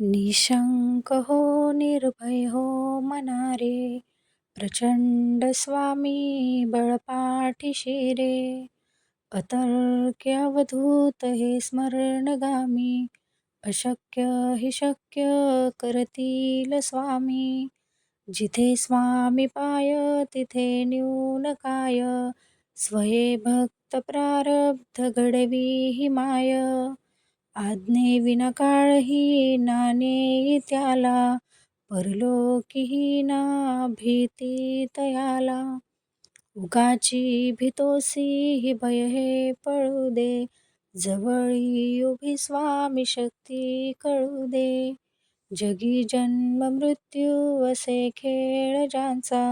निशंक हो निर्भय हो मनारे प्रचंड स्वामी बळपाठीशी रे अतर्क्य अवधूत हे स्मरणगामी अशक्य हि शक्य करतील स्वामी जिथे स्वामी पाय तिथे न्यून काय स्वये भक्त प्रारब्ध घडवी ही माय आज्ञे विनाकाळही नाणे त्याला परलोकीही ना भीती तयाला. उगाची भीतोसी ही भय हे पळू दे जवळी उभी स्वामी शक्ती कळू दे. जगी जन्म मृत्यू असे खेळ ज्यांचा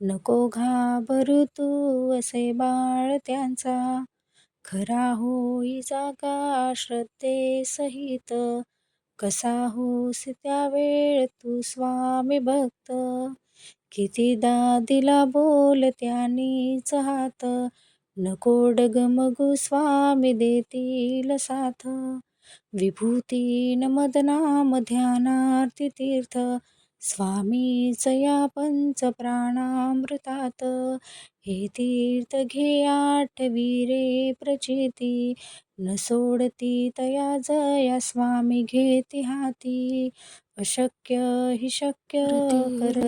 नको घाबरू तू असे बाळ त्यांचा. खरा होई जागा श्रद्धे सहित कसा होस त्यावेळ तू स्वामी भक्त? कितीदा दिला बोल त्यानीच हात? नको डगमगू स्वामी देतील साथ. विभूती न मदनाम ध्यानार्थी तीर्थ. स्वामीच या पंच प्राणामृतात हे तीर्थ घे आठवी रे प्रचिती. न सोडती तया जया स्वामी घेती हाती अशक्य हि शक्य कर